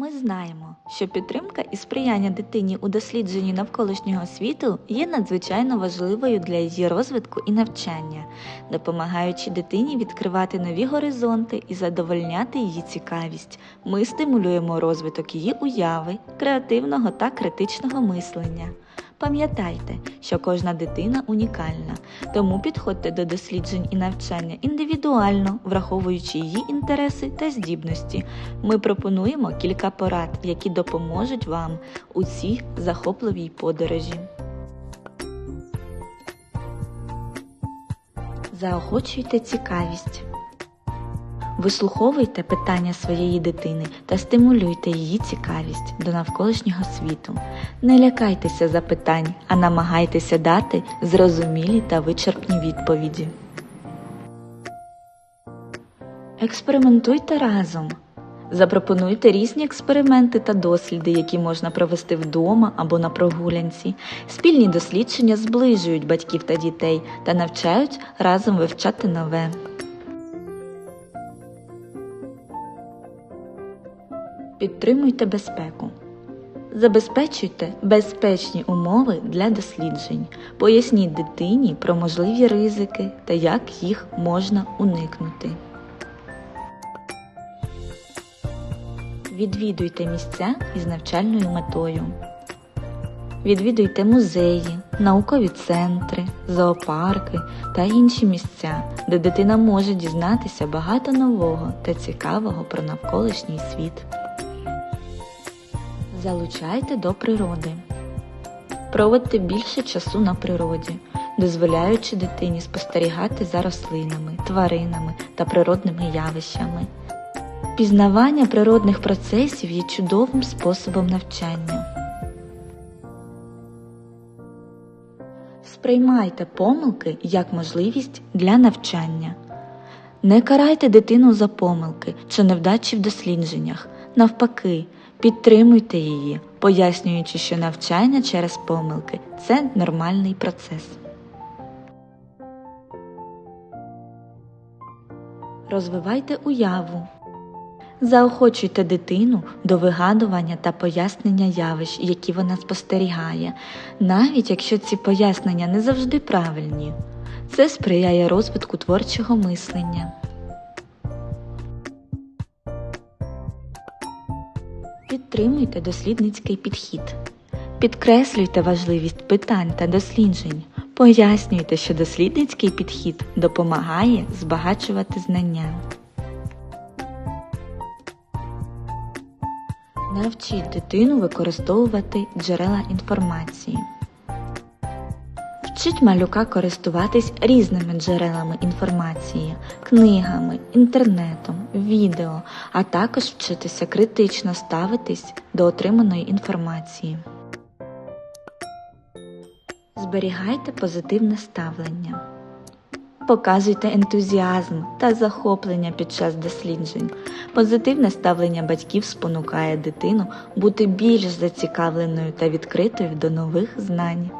Ми знаємо, що підтримка і сприяння дитині у дослідженні навколишнього світу є надзвичайно важливою для її розвитку і навчання, допомагаючи дитині відкривати нові горизонти і задовольняти її цікавість. Ми стимулюємо розвиток її уяви, креативного та критичного мислення. Пам'ятайте, що кожна дитина унікальна, тому підходьте до досліджень і навчання індивідуально, враховуючи її інтереси та здібності. Ми пропонуємо кілька порад, які допоможуть вам у цій захопливій подорожі. Заохочуйте цікавість. Вислуховуйте питання своєї дитини та стимулюйте її цікавість до навколишнього світу. Не лякайтеся запитань, а намагайтеся дати зрозумілі та вичерпні відповіді. Експериментуйте разом. Запропонуйте різні експерименти та досліди, які можна провести вдома або на прогулянці. Спільні дослідження зближують батьків та дітей та навчають разом вивчати нове. Підтримуйте безпеку. Забезпечуйте безпечні умови для досліджень. Поясніть дитині про можливі ризики та як їх можна уникнути. Відвідуйте місця із навчальною метою. Відвідуйте музеї, наукові центри, зоопарки та інші місця, де дитина може дізнатися багато нового та цікавого про навколишній світ. Залучайте до природи. Проводьте більше часу на природі, дозволяючи дитині спостерігати за рослинами, тваринами та природними явищами. Пізнавання природних процесів є чудовим способом навчання. Сприймайте помилки як можливість для навчання. Не карайте дитину за помилки чи невдачі в дослідженнях. Навпаки, підтримуйте її, пояснюючи, що навчання через помилки це нормальний процес. Розвивайте уяву. Заохочуйте дитину до вигадування та пояснення явищ, які вона спостерігає, навіть якщо ці пояснення не завжди правильні. Це сприяє розвитку творчого мислення. Підтримуйте дослідницький підхід. Підкреслюйте важливість питань та досліджень. Пояснюйте, що дослідницький підхід допомагає збагачувати знання. Навчіть дитину використовувати джерела інформації. Вчіть малюка користуватись різними джерелами інформації, книгами, інтернетом, відео, а також вчитися критично ставитись до отриманої інформації. Зберігайте позитивне ставлення. Показуйте ентузіазм та захоплення під час досліджень. Позитивне ставлення батьків спонукає дитину бути більш зацікавленою та відкритою до нових знань.